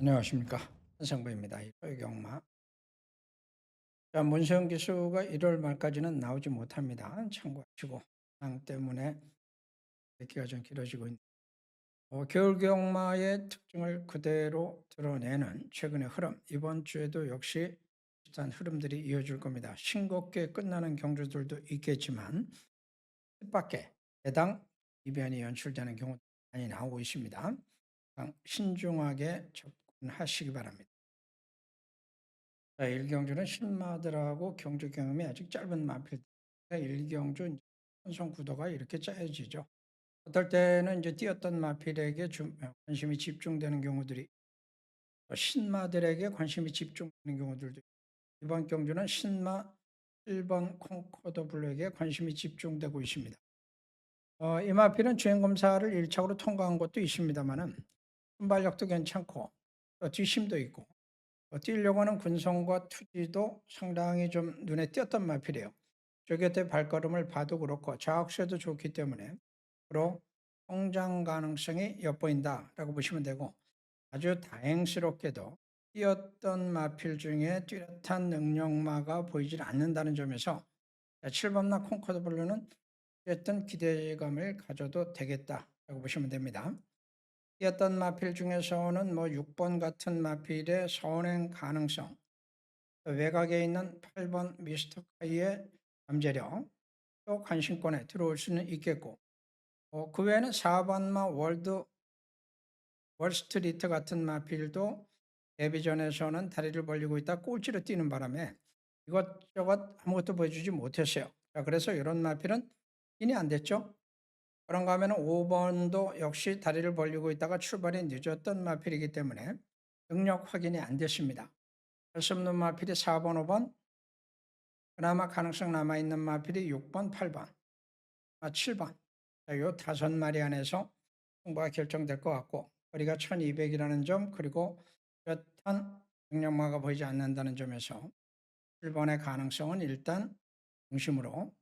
안녕하십니까. 한상부입니다. 효경마. 자, 문세영 기수가 1월 말까지는 나오지 못합니다. 참고하시고, 상 때문에 기가 좀 길어지고 있는. 어, 겨울 경마의 특징을 그대로 드러내는 최근의 흐름. 이번 주에도 역시 비슷한 흐름들이 이어질 겁니다. 싱겁게 끝나는 경주들도 있겠지만, 뜻밖의 해당 이변이 연출되는 경우도 많이 나오고 있습니다. 신중하게 하시기 바랍니다. 자, 일경주는 신마들하고 경주 경험이 아직 짧은 마필 일경주 선성 구도가 이렇게 짜여지죠. 어떨 때는 이제 뛰었던 마필에게 관심이 집중되는 경우들이 신마들에게 관심이 집중되는 경우들도 이번 경주는 신마 1번 콩코더 블루에게 관심이 집중되고 있습니다. 어, 이 마필은 주행 검사를 1차로 통과한 것도 있습니다만은 순발력도 괜찮고 또 뒷심도 있고 어, 뛰려고 하는 군성과 투지도 상당히 좀 눈에 띄었던 마필이에요. 저 곁에 발걸음을 봐도 그렇고 좌악세도 좋기 때문에 앞으로 성장 가능성이 엿보인다라고 보시면 되고 아주 다행스럽게도 뛰었던 마필 중에 뚜렷한 능력마가 보이질 않는다는 점에서 7번나 콩코드 블루는 어쨌든 기대감을 가져도 되겠다라고 보시면 됩니다. 뛰었던 마필 중에서는 뭐 6번 같은 마필의 선행 가능성, 외곽에 있는 8번 미스터 카이의 잠재력, 또 관심권에 들어올 수는 있겠고, 어, 그 외에는 4번마 월드 월스트리트 같은 마필도 데뷔전에서는 다리를 벌리고 있다 꼴찌로 뛰는 바람에 이것저것 아무것도 보여주지 못했어요. 자, 그래서 이런 마필은 인이 안 됐죠. 그런가 하면 5번도 역시 다리를 벌리고 있다가 출발이 늦었던 마필이기 때문에 능력 확인이 안 됐습니다. 할 수 없는 마필이 4번, 5번, 그나마 가능성 남아있는 마필이 6번, 8번, 7번. 이 다섯 마리 안에서 승부가 결정될 것 같고 거리가 1200이라는 점 그리고 뚜렷한 능력마가 보이지 않는다는 점에서 7번의 가능성은 일단 중심으로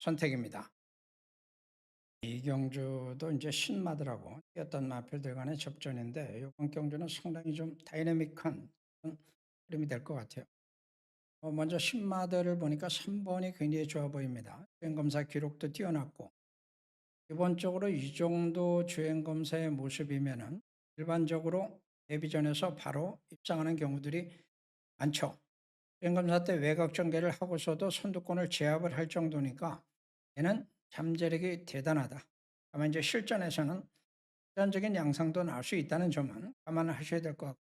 선택입니다. 이경주도 이제 신마들하고 뛰었던 마필들 간의 접전인데 이번 경주는 상당히 좀 다이내믹한 흐름이 될 것 같아요. 어, 먼저 신마들을 보니까 3번이 굉장히 좋아 보입니다. 주행검사 기록도 뛰어났고 기본적으로 이 정도 주행검사의 모습이면은 일반적으로 데뷔전에서 바로 입상하는 경우들이 많죠. 주행검사 때 외곽 전개를 하고서도 선두권을 제압을 할 정도니까 얘는 잠재력이 대단하다. 다만 이제 실전에서는 일반적인 양상도 나올 수 있다는 점은 감안하셔야 될 것 같고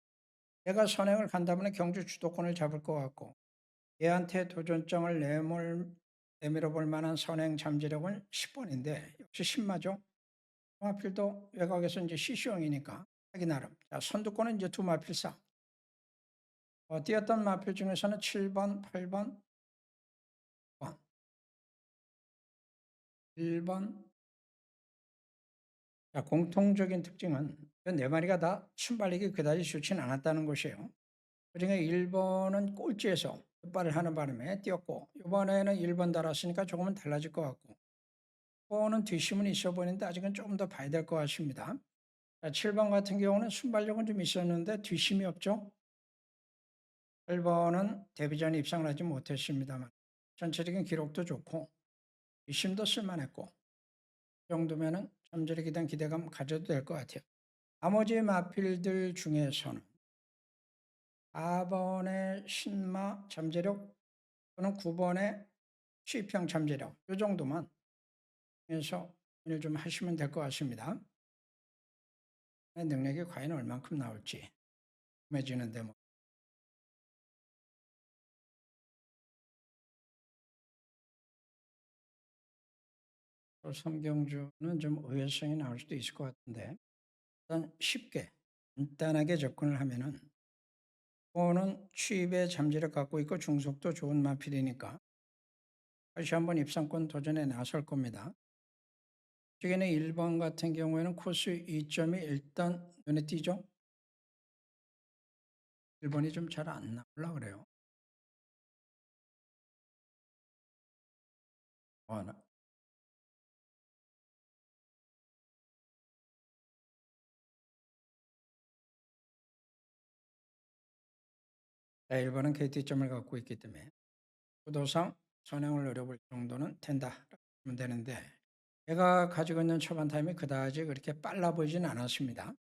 내가 선행을 간다면 경주 주도권을 잡을 것 같고 얘한테 도전장을 내몰, 내밀어 볼 만한 선행 잠재력은 10번인데 역시 10마죠. 마필도 외곽에서 이제 시시형이니까 하기 나름. 자, 선두권은 이제 두 마필 사. 어, 뛰었던 마필 중에서는 7번, 8번, 1번 자, 공통적인 특징은 네 마리가 다 순발력이 그다지 좋지는 않았다는 것이에요. 그중에 1번은 꼴찌에서 끝발을 하는 바람에 뛰었고 이번에는 1번 달았으니까 조금은 달라질 것 같고 4번은 뒷심은 있어 보이는데 아직은 조금 더 봐야 될 것 같습니다. 자, 7번 같은 경우는 순발력은 좀 있었는데 뒷심이 없죠. 8번은 데뷔전에 입상을 하지 못했습니다만 전체적인 기록도 좋고 의심도 쓸만했고 이 정도면은 잠재력에 대한 기대감 가져도 될 것 같아요. 나머지 마필들 중에서는 4번의 신마 잠재력 또는 9번의 취평 잠재력 이 정도만 해서 오늘 좀 하시면 될 것 같습니다. 능력이 과연 얼만큼 나올지 궁금해지는데 뭐 성경주는 좀 의외성이 나올 수도 있을 것 같은데 일단 쉽게 간단하게 접근을 하면은 호는 취입의 잠재력 갖고 있고 중속도 좋은 마필이니까 다시 한번 입상권 도전에 나설 겁니다. 최근에 1번 같은 경우에는 코스 2점이 일단 눈에 띄죠? 1번이 좀 잘 안 나올라 그래요. 어, 자, 1번은 KT점을 갖고 있기 때문에 구도상 선행을 노려볼 정도는 된다. 보면 되는데 얘가 가지고 있는 초반 타임이 그다지 그렇게 빨라 보이진 않았습니다.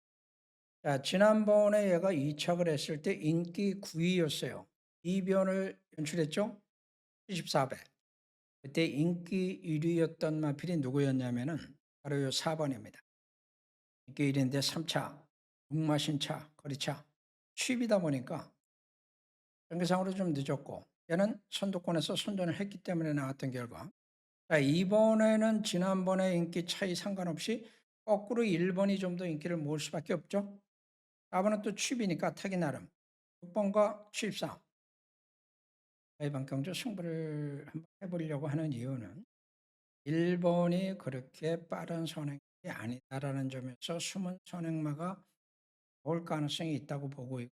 자, 지난번에 얘가 이착을 했을 때 인기 9위였어요. 2변을 연출했죠? 74배. 그때 인기 1위였던 마필이 누구였냐면은 바로 요 4번입니다. 인기 1위인데 3차, 육마신차, 거리차, 취입이다 보니까 경기상으로 좀 늦었고 얘는 선두권에서 선전을 했기 때문에 나왔던 결과 자, 이번에는 지난번에 인기 차이 상관없이 거꾸로 1번이 좀 더 인기를 모을 수밖에 없죠. 4번은 또 취입이니까 타기 나름 6번과 취입상 이번 경주 승부를 한번 해보려고 하는 이유는 1번이 그렇게 빠른 선행이 아니다라는 점에서 숨은 선행마가 올 가능성이 있다고 보고 있고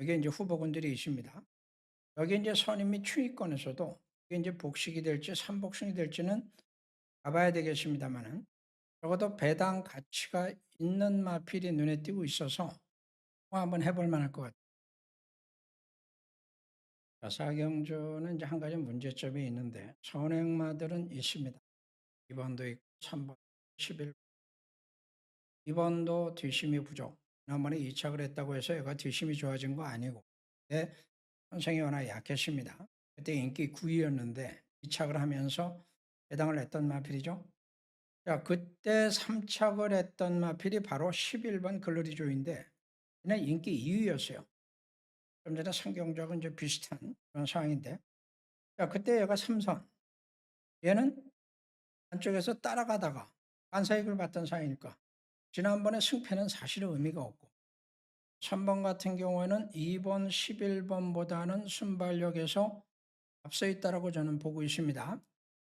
여기 이제 후보군들이 있습니다. 여기 이제 선임 및 추위권에서도 이게 이제 복식이 될지 삼복승이 될지는 봐봐야 되겠습니다만은 적어도 배당 가치가 있는 마필이 눈에 띄고 있어서 뭐 한번 해볼 만할 것 같아요. 자, 사경주는 이제 한 가지 문제점이 있는데 선행마들은 있습니다. 2번도 있고 3번, 11번. 2번도 뒷심이 부족. 지난번에 2착을 했다고 해서 얘가 뒷심이 좋아진 거 아니고 네, 선생이 워낙 약했습니다. 그때 인기 9위였는데 2착을 하면서 해당을 했던 마필이죠. 자, 그때 3착을 했던 마필이 바로 11번 글로리조인데 얘는 인기 2위였어요. 좀 전에 성경적은 이제 비슷한 그런 상황인데 자, 그때 얘가 3선 얘는 안쪽에서 따라가다가 반사익을 받던 사이니까 지난번에 승패는 사실은 의미가 없고 3번 같은 경우에는 2번, 11번보다는 순발력에서 앞서 있다라고 저는 보고 있습니다.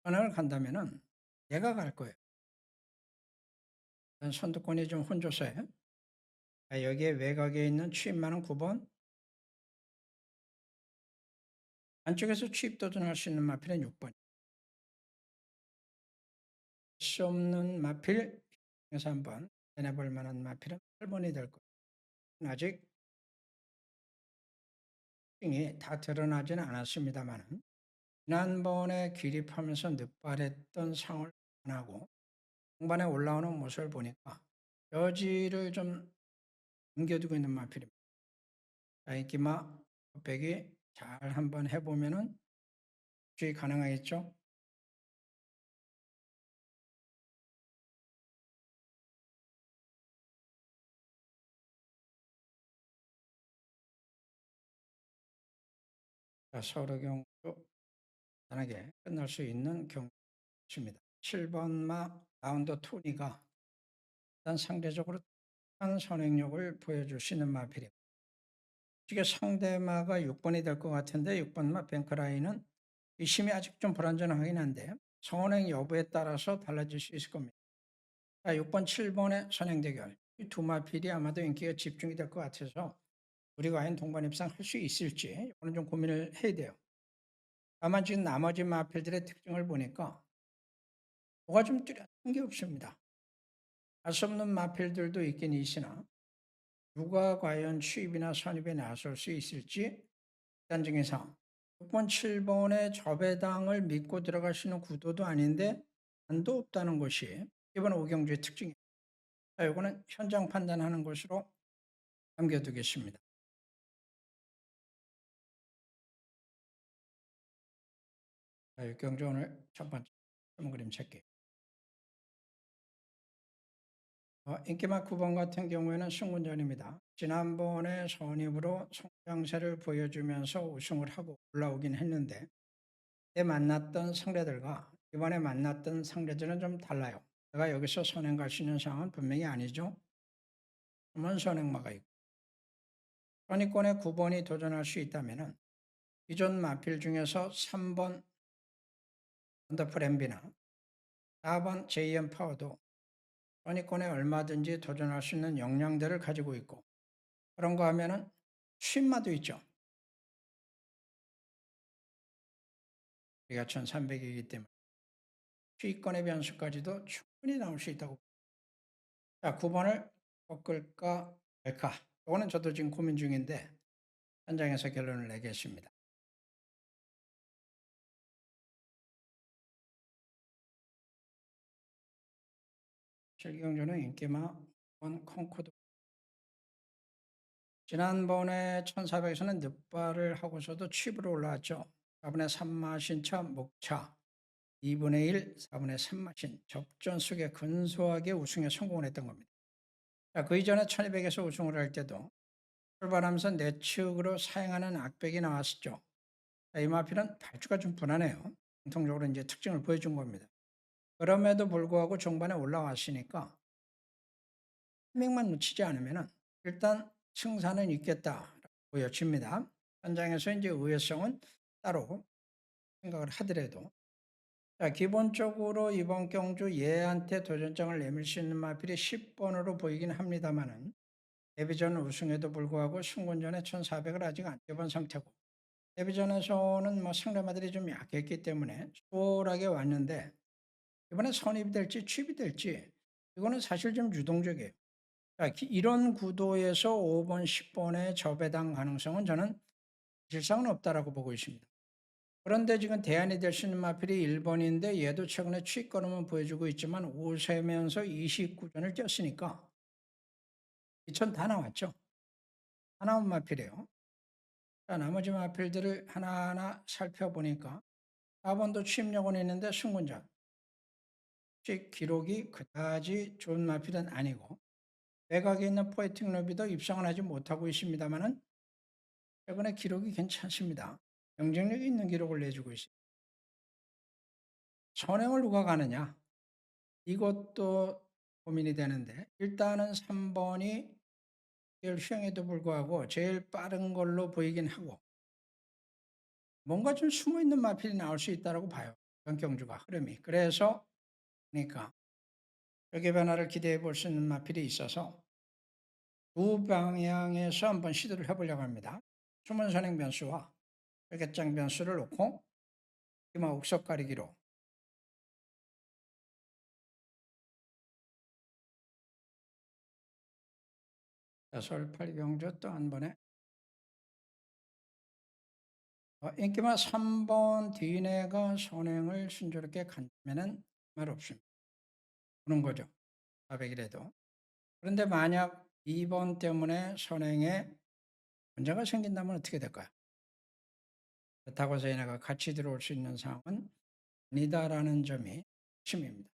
전학을 간다면은 얘가 갈 거예요. 선두권이 좀 혼조세. 여기에 외곽에 있는 취입 많은 9번. 안쪽에서 취입 도전할 수 있는 마필은 6번. 수 없는 마필 에서 한번 해내볼 만한 마필은 8번이 될 거예요. 아직 다 드러나지는 않았습니다만 지난번에 기립하면서 늑발했던 상을 하고 중반에 올라오는 모습을 보니까 여지를 좀 남겨두고 있는 마필입니다. 자, 인기마 백이 잘 한번 해보면은 주의 가능하겠죠? 서울의 경우도 간단하게 끝날 수 있는 경우입니다. 7번 마 라운드 투니가 일단 상대적으로 한 선행력을 있는 마필입니다. 이게 상대마가 6번이 될 것 같은데 6번마 뱅크라인은 이 심이 아직 좀 불안전하긴 한데 선행 여부에 따라서 달라질 수 있을 겁니다. 자, 6번, 7번의 선행 대결. 이 두 마필이 아마도 인기가 집중이 될 것 같아서 우리가 과연 동반 입상 할 수 있을지 이거는 좀 고민을 해야 돼요. 다만 지금 나머지 마필들의 특징을 보니까 뭐가 좀 뚜렷한 게 없습니다. 알 수 없는 마필들도 있긴 있으나 누가 과연 취입이나 선입에 나설 수 있을지 단증에서 6번, 7번의 저배당을 믿고 있는 구도도 아닌데 안도 없다는 것이 이번 오경주의 특징입니다. 자, 이거는 현장 판단하는 것으로 남겨두겠습니다. 자, 육경주 오늘 첫 번째 그림 찾기. 어, 인기막 9번 같은 경우에는 승군전입니다. 지난번에 선입으로 성장세를 보여주면서 우승을 하고 올라오긴 했는데 때 만났던 상대들과 이번에 만났던 상대들은 좀 달라요. 내가 여기서 선행 갈 수 있는 상황은 분명히 아니죠. 그러면 선행마가 있고 선의권에 9번이 도전할 수 있다면 기존 마필 중에서 3번 원더풀 엠비나 4번 JM 파워도 선의권에 얼마든지 도전할 수 있는 역량들을 가지고 있고 그런 거 하면은 쉰마도 있죠. 우리가 1300이기 때문에 수익권의 변수까지도 충분히 나올 수 있다고 자 9번을 꺾을까 말까 이거는 저도 지금 고민 중인데 현장에서 결론을 내겠습니다. 실경주는 인기마 원 콩코드 지난번에 1400에서는 늑발을 하고서도 칩으로 올라왔죠. 4분의 3마 신차 목차 2분의 1, 4분의 3마 신 접전 속에 근소하게 우승에 성공을 했던 겁니다. 자, 그 이전에 1200에서 우승을 할 때도 출발하면서 내측으로 사용하는 악백이 나왔었죠. 자, 이 마필은 발주가 좀 분하네요. 공통적으로 이제 특징을 보여준 겁니다. 그럼에도 불구하고 종반에 올라왔으니까 타밍만 놓치지 않으면 일단 승산은 있겠다 보여집니다. 현장에서 이제 의외성은 따로 생각을 하더라도 자, 기본적으로 이번 경주 얘한테 도전장을 내밀 수 있는 마필이 10번으로 보이긴 합니다만은 데뷔전 우승에도 불구하고 승군전에 1400을 아직 안 뛰어본 상태고 데뷔전에서는 뭐 상대마들이 좀 약했기 때문에 수월하게 왔는데 이번에 선입이 될지 취입이 될지 이거는 사실 좀 유동적이에요. 자, 이런 구도에서 5번, 10번의 저배당 가능성은 저는 실상은 없다라고 보고 있습니다. 그런데 지금 대안이 될 수 있는 마필이 1번인데 얘도 최근에 걸음은 보여주고 있지만 5세면서 29전을 뛰었으니까 2천 다 나왔죠. 다 나온 마필이에요. 자, 나머지 마필들을 하나하나 살펴보니까 4번도 취입력은 있는데 승군자 취입 기록이 그다지 좋은 마필은 아니고 외곽에 있는 포에틱 로비도 입상을 하지 못하고 있습니다만은 최근에 기록이 괜찮습니다. 경쟁력이 있는 기록을 내주고 있습니다. 선행을 누가 가느냐? 이것도 고민이 되는데 일단은 3번이 제일 휘행에도 불구하고 제일 빠른 걸로 보이긴 하고 뭔가 좀 숨어있는 마필이 나올 수 있다고 봐요. 변경주가 흐름이. 그래서 그러니까 여기 변화를 기대해 볼 수 있는 마필이 있어서 두 방향에서 한번 시도를 해보려고 합니다. 숨은 선행 변수와 회계장 변수를 놓고 이마 옥석 가리기로 설팔경주 또 한 번에 어, 인기마 3번 뒤내가 선행을 순조롭게 간다면 말 없습니다. 보는 거죠. 400이라도. 그런데 만약 2번 때문에 선행에 문제가 생긴다면 어떻게 될까요? 그렇다고 해서 얘네가 같이 들어올 수 있는 상황은 아니다라는 점이 핵심입니다.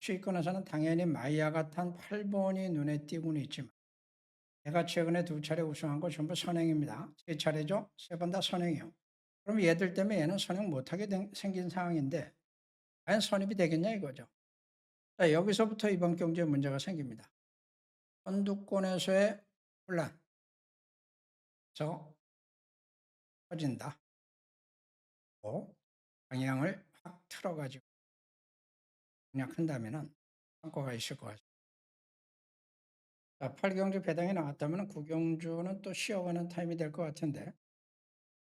수익권에서는 당연히 마이야가탄 8번이 눈에 띄고는 있지만 내가 최근에 두 차례 우승한 거 전부 선행입니다. 세 차례죠? 세 번 다 선행이요. 그럼 얘들 때문에 얘는 선행 못하게 된, 생긴 상황인데 과연 선입이 되겠냐 이거죠. 자, 여기서부터 이번 경제에 문제가 생깁니다. 선두권에서의 혼란. 저 퍼진다. 또 방향을 확 틀어가지고 공략한다면 성과가 있을 것 같습니다. 자, 8경주 배당이 나왔다면 9경주는 또 쉬어가는 타임이 될 것 같은데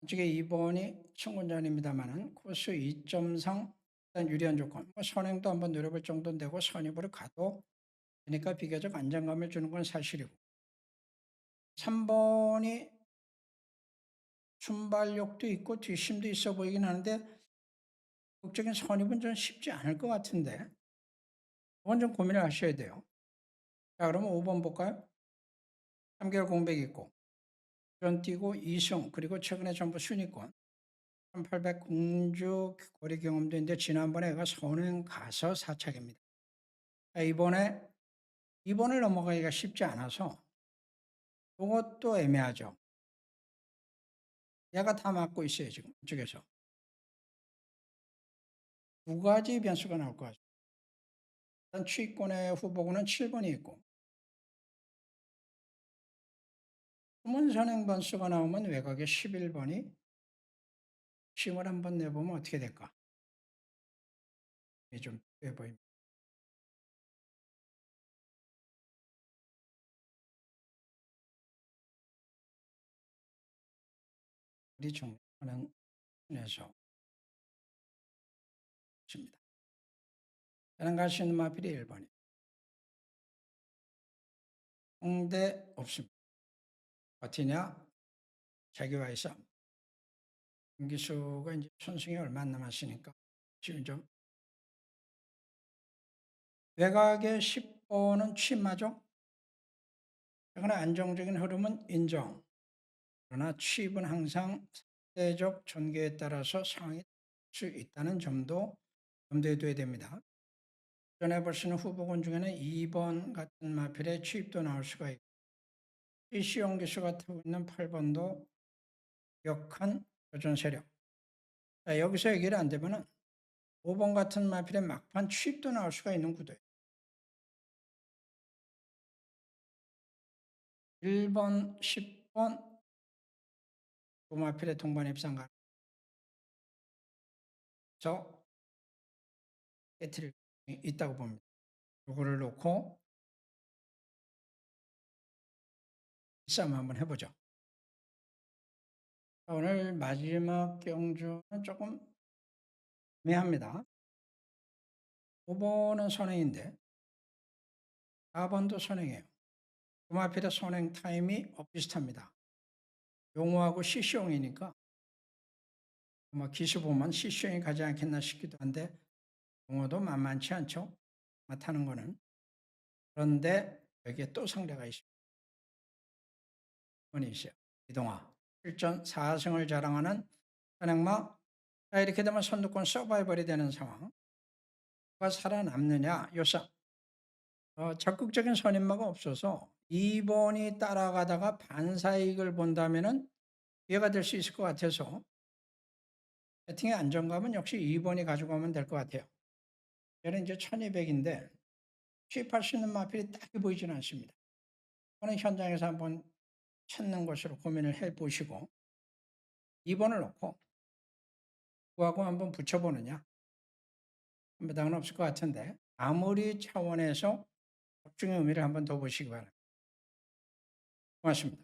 솔직히 2번이 청군전입니다만 코스 2점상 유리한 조건 뭐 선행도 한번 노려볼 정도는 되고 선입으로 가도 되니까 비교적 안정감을 주는 건 사실이고 3번이 순발력도 있고 뒷심도 있어 보이긴 하는데 극적인 선입은 좀 쉽지 않을 것 같은데 그건 좀 고민을 하셔야 돼요. 자, 그러면 5번 볼까요? 3개월 공백 있고, 전 뛰고 2승, 그리고 최근에 전부 순위권. 1800 공주 거리 경험도 있는데, 지난번에 얘가 선행 가서 4착입니다. 이번에, 이번을 넘어가기가 쉽지 않아서, 이것도 애매하죠. 얘가 다 맞고 있어요, 지금. 이쪽에서. 두 가지 변수가 나올 것 같습니다. 일단 취권의 후보군은 7번이 있고, 숨은 선행 번수가 나오면 외곽에 11번이 심을 한번 내보면 어떻게 될까? 이게 좀돼 보입니다. 우리 정하는 순에서 입니다 저는 갈 수 있는 마필이 1번이 홍대 없습니다. 버티냐? 자기와의 싸움. 김기수가 이제 손승이 얼마 안 남았으니까 지금 좀 외곽의 10번은 취마죠. 그러나 안정적인 흐름은 인정. 그러나 취입은 항상 상대적 전개에 따라서 상황이 수 있다는 점도 염두에 둬야 됩니다. 전에 있는 후보군 중에는 2번 같은 마필의 취입도 나올 수가 있고 이시용 기수가 타고 있는 8번도 역한 조전 세력. 자, 여기서 얘기를 안 되면은 5번 같은 마필의 막판 취입도 나올 수가 있는 구도예요. 1번, 10번 도마필의 동반 입상 가능. 저 깨트릴 수 있다고 봅니다. 요거를 놓고 싸움 한번 해보죠. 자, 오늘 마지막 경주는 조금 애매합니다. 5번은 선행인데 4번도 선행이에요. 도마필의 선행 타임이 비슷합니다. 용어하고 시시용이니까 아마 기수 보면 시시용이 가지 않겠나 싶기도 한데 용어도 만만치 않죠. 맡하는 거는. 그런데 여기에 또 상대가 있습니다. 번이 있어요. 이동화. 1전 4승을 자랑하는 선행마. 자, 이렇게 되면 선두권 서바이벌이 되는 상황. 누가 살아남느냐? 요싸. 어, 적극적인 선임마가 없어서 2번이 따라가다가 반사이익을 본다면은 이해가 될 수 있을 것 같아서 배팅의 안정감은 역시 2번이 가져가면 될 것 같아요. 얘는 이제 1200인데 취입할 수 있는 마필이 딱히 보이지는 않습니다. 이거는 현장에서 한번 찾는 것으로 고민을 해 보시고 2번을 놓고 그하고 한번 붙여보느냐 부담은 없을 것 같은데 아무리 차원에서 적중의 의미를 한번 더 보시기 바랍니다. 고맙습니다.